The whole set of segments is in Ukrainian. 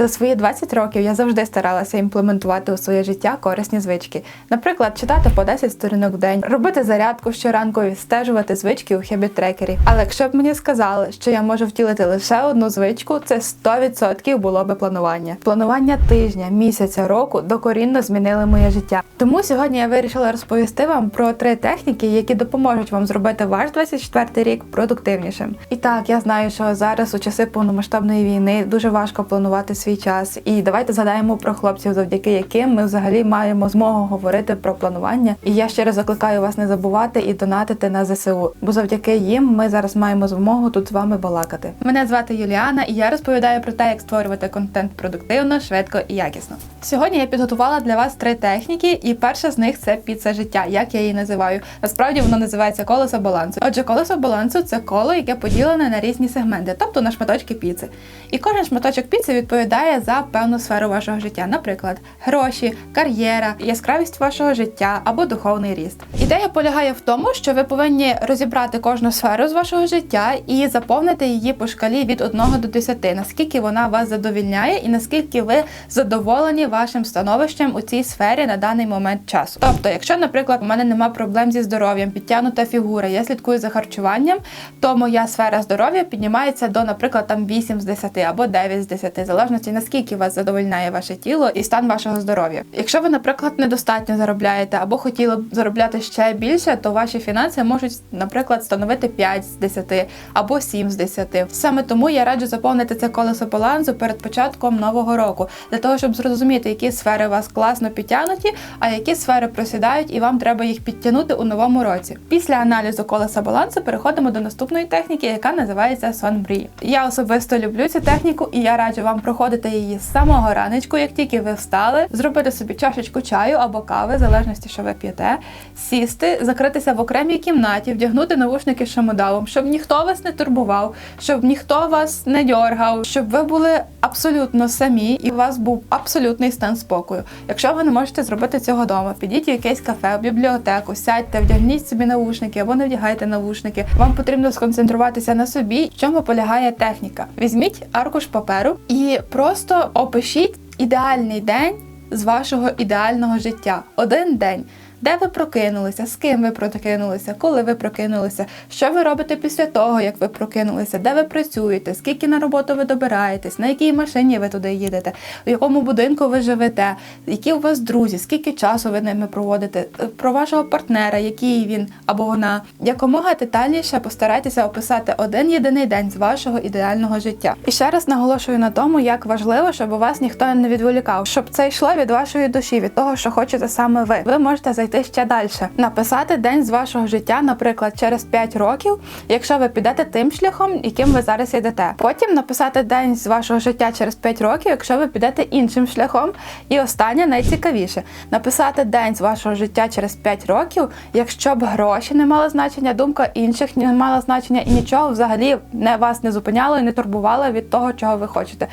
За свої 20 років я завжди старалася імплементувати у своє життя корисні звички. Наприклад, читати по 10 сторінок в день, робити зарядку щоранку і стежувати звички у хебіт-трекері. Але якщо б мені сказали, що я можу втілити лише одну звичку, це 100% було би планування. Планування тижня, місяця, року докорінно змінили моє життя. Тому сьогодні я вирішила розповісти вам про три техніки, які допоможуть вам зробити ваш 24 рік продуктивнішим. І так, я знаю, що зараз у часи повномасштабної війни дуже важко планувати свій час. І давайте згадаємо про хлопців, завдяки яким ми взагалі маємо змогу говорити про планування. І я ще раз закликаю вас не забувати і донатити на ЗСУ, бо завдяки їм ми зараз маємо змогу тут з вами балакати. Мене звати Юліана, і я розповідаю про те, як створювати контент продуктивно, швидко і якісно. Сьогодні я підготувала для вас три техніки, і перша з них це піца життя, як я її називаю. Насправді воно називається колесо балансу. Отже, колесо балансу це коло, яке поділене на різні сегменти, тобто на шматочки піци. І кожен шматочок піци відповідає за певну сферу вашого життя, наприклад, гроші, кар'єра, яскравість вашого життя або духовний ріст. Ідея полягає в тому, що ви повинні розібрати кожну сферу з вашого життя і заповнити її по шкалі від 1 до 10, наскільки вона вас задовільняє і наскільки ви задоволені вашим становищем у цій сфері на даний момент часу. Тобто, якщо, наприклад, у мене нема проблем зі здоров'ям, підтягнута фігура, я слідкую за харчуванням, то моя сфера здоров'я піднімається до, наприклад, там 8 з 10 або 9 з 10, в залежності наскільки вас задовольняє ваше тіло і стан вашого здоров'я. Якщо ви, наприклад, недостатньо заробляєте або хотіли б заробляти ще більше, то ваші фінанси можуть, наприклад, становити 5 з 10 або 7 з 10. Саме тому я раджу заповнити це колесо балансу перед початком нового року, для того, щоб зрозуміти, які сфери вас класно підтягнуті, а які сфери просідають, і вам треба їх підтягнути у новому році. Після аналізу колеса балансу переходимо до наступної техніки, яка називається сон мрії. Я особисто люблю цю техніку, і я раджу вам проходити її з самого раночку, як тільки ви встали, зробити собі чашечку чаю або кави, в залежності, що ви п'єте, сісти, закритися в окремій кімнаті, вдягнути навушники шамодалом, щоб ніхто вас не турбував, щоб ніхто вас не дьоргав, щоб ви були абсолютно самі і у вас був абсолютний стан спокою. Якщо ви не можете зробити цього вдома, підіть в якесь кафе, в бібліотеку, сядьте, вдягніть собі навушники або не вдягайте навушники. Вам потрібно сконцентруватися на собі. В чому полягає техніка? Візьміть аркуш паперу і просто опишіть ідеальний день з вашого ідеального життя. Один день. Де ви прокинулися, з ким ви прокинулися, коли ви прокинулися, що ви робите після того, як ви прокинулися, де ви працюєте, скільки на роботу ви добираєтесь, на якій машині ви туди їдете, в якому будинку ви живете, які у вас друзі, скільки часу ви ними проводите, е, про вашого партнера, який він або вона. Якомога детальніше постарайтеся описати один єдиний день з вашого ідеального життя. І ще раз наголошую на тому, як важливо, щоб у вас ніхто не відволікав, щоб це йшло від вашої душі, від того, що хочете саме ви. Ви можете зайти ще далі, написати день з вашого життя, наприклад, через 5 років, якщо ви підете тим шляхом, яким ви зараз йдете. Потім написати день з вашого життя через 5 років, якщо ви підете іншим шляхом. І останнє найцікавіше написати день з вашого життя через 5 років, якщо б гроші не мали значення, думка інших не мала значення і нічого взагалі не вас не зупиняло і не турбувало від того, чого ви хочете.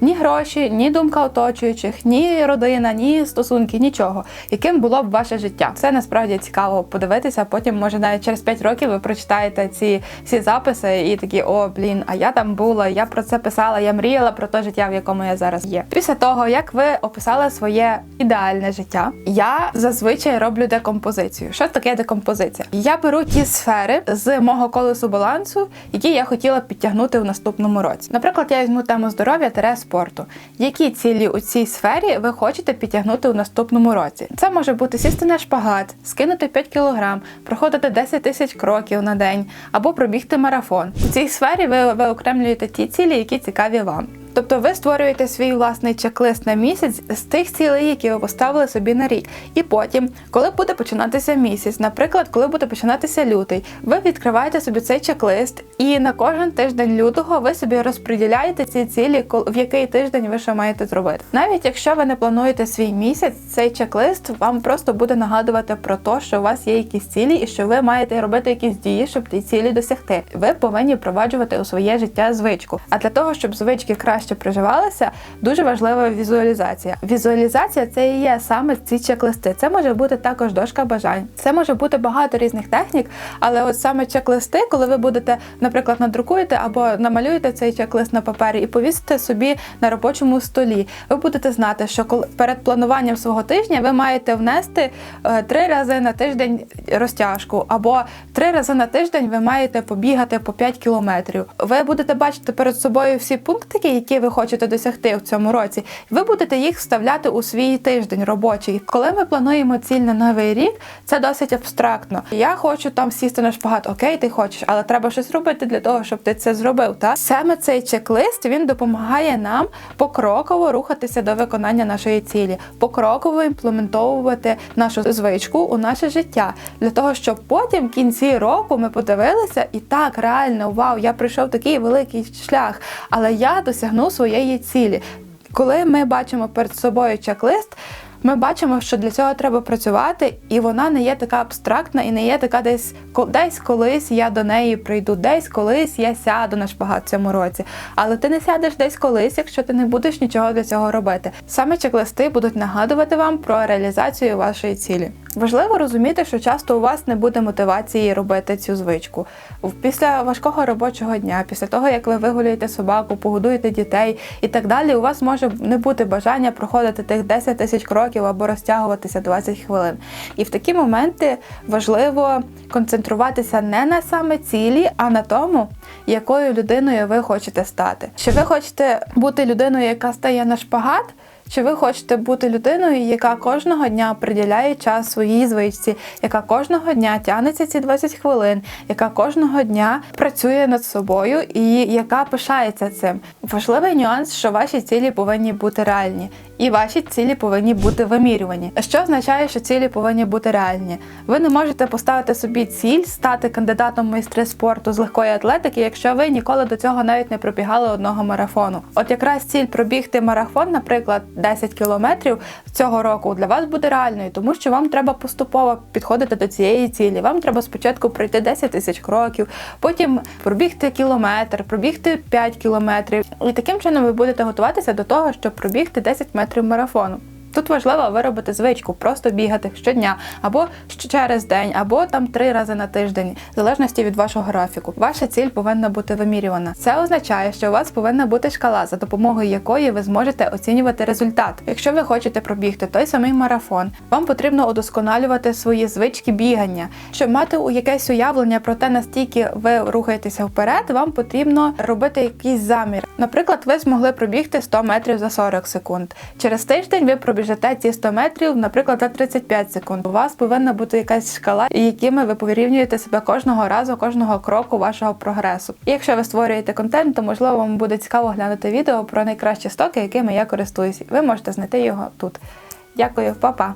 Ні гроші, ні думка оточуючих, ні родина, ні стосунки, нічого, яким було б ваше життя. Це насправді цікаво подивитися. Потім, може, навіть через 5 років ви прочитаєте ці всі записи і такі, о, блін, а я там була, я про це писала, я мріяла про те життя, в якому я зараз є. Після того, як ви описали своє ідеальне життя, я зазвичай роблю декомпозицію. Що таке декомпозиція? Я беру ті сфери з мого колесу балансу, які я хотіла підтягнути в наступному році. Наприклад, я візьму тему здоров'я тере спорту. Які цілі у цій сфері ви хочете підтягнути у наступному році? Це може бути сісти на шпагат, скинути 5 кг, проходити 10 тисяч кроків на день або пробігти марафон. У цій сфері ви виокремлюєте ті цілі, які цікаві вам. Тобто ви створюєте свій власний чек-лист на місяць з тих цілей, які ви поставили собі на рік. І потім, коли буде починатися місяць, наприклад, коли буде починатися лютий, ви відкриваєте собі цей чек-лист, і на кожен тиждень лютого ви собі розподіляєте ці цілі, в який тиждень ви що маєте зробити. Навіть якщо ви не плануєте свій місяць, цей чек-лист вам просто буде нагадувати про те, що у вас є якісь цілі, і що ви маєте робити якісь дії, щоб ті цілі досягти. Ви повинні впроваджувати у своє життя звичку. А для того, щоб звички краще краще приживалися, дуже важлива візуалізація. Візуалізація це і є саме ці чек-листи. Це може бути також дошка бажань. Це може бути багато різних технік, але от саме чек-листи, коли ви будете, наприклад, надрукуєте або намалюєте цей чек-лист на папері і повісите собі на робочому столі, ви будете знати, що коли перед плануванням свого тижня ви маєте внести е, три рази на тиждень розтяжку, або три рази на тиждень ви маєте побігати по 5 кілометрів. Ви будете бачити перед собою всі пунктики, які ви хочете досягти в цьому році. Ви будете їх вставляти у свій тиждень робочий. Коли ми плануємо ціль на новий рік, це досить абстрактно. Я хочу там сісти на шпагат. Окей, ти хочеш, але треба щось робити для того, щоб ти це зробив. Так саме цей чек-лист він допомагає нам покроково рухатися до виконання нашої цілі, покроково імплементовувати нашу звичку у наше життя для того, щоб потім в кінці року ми подивилися і так реально вау, я пройшов такий великий шлях, але я досягнув своєї цілі. Коли ми бачимо перед собою чек-лист, ми бачимо, що для цього треба працювати, і вона не є така абстрактна і не є така десь десь колись я до неї прийду, десь колись я сяду на шпагат в цьому році. Але ти не сядеш десь колись, якщо ти не будеш нічого для цього робити. Саме чек-листи будуть нагадувати вам про реалізацію вашої цілі. Важливо розуміти, що часто у вас не буде мотивації робити цю звичку. Після важкого робочого дня, після того як ви вигулюєте собаку, погодуєте дітей і так далі, у вас може не бути бажання проходити тих 10 тисяч кроків або розтягуватися 20 хвилин. І в такі моменти важливо концентруватися не на саме цілі, а на тому, якою людиною ви хочете стати. Чи ви хочете бути людиною, яка стає на шпагат? Чи ви хочете бути людиною, яка кожного дня приділяє час своїй звичці, яка кожного дня тягнеться ці 20 хвилин, яка кожного дня працює над собою і яка пишається цим? Важливий нюанс, що ваші цілі повинні бути реальні. І ваші цілі повинні бути вимірювані. Що означає, що цілі повинні бути реальні? Ви не можете поставити собі ціль стати кандидатом майстри спорту з легкої атлетики, якщо ви ніколи до цього навіть не пробігали одного марафону. От якраз ціль пробігти марафон, наприклад, 10 кілометрів цього року для вас буде реальною, тому що вам треба поступово підходити до цієї цілі. Вам треба спочатку пройти 10 тисяч кроків, потім пробігти кілометр, пробігти 5 кілометрів. І таким чином ви будете готуватися до того, щоб пробігти 10 метрів марафону. Тут важливо виробити звичку, просто бігати щодня, або через день, або там три рази на тиждень, в залежності від вашого графіку. Ваша ціль повинна бути вимірювана. Це означає, що у вас повинна бути шкала, за допомогою якої ви зможете оцінювати результат. Якщо ви хочете пробігти той самий марафон, вам потрібно удосконалювати свої звички бігання. Щоб мати якесь уявлення про те, наскільки ви рухаєтеся вперед, вам потрібно робити якийсь замір. Наприклад, ви змогли пробігти 100 метрів за 40 секунд. Через тиждень ви пробіжите ці 100 метрів, наприклад, за 35 секунд. У вас повинна бути якась шкала, якими ви порівнюєте себе кожного разу, кожного кроку вашого прогресу. І якщо ви створюєте контент, то можливо вам буде цікаво глянути відео про найкращі стоки, якими я користуюсь. Ви можете знайти його тут. Дякую, па-па!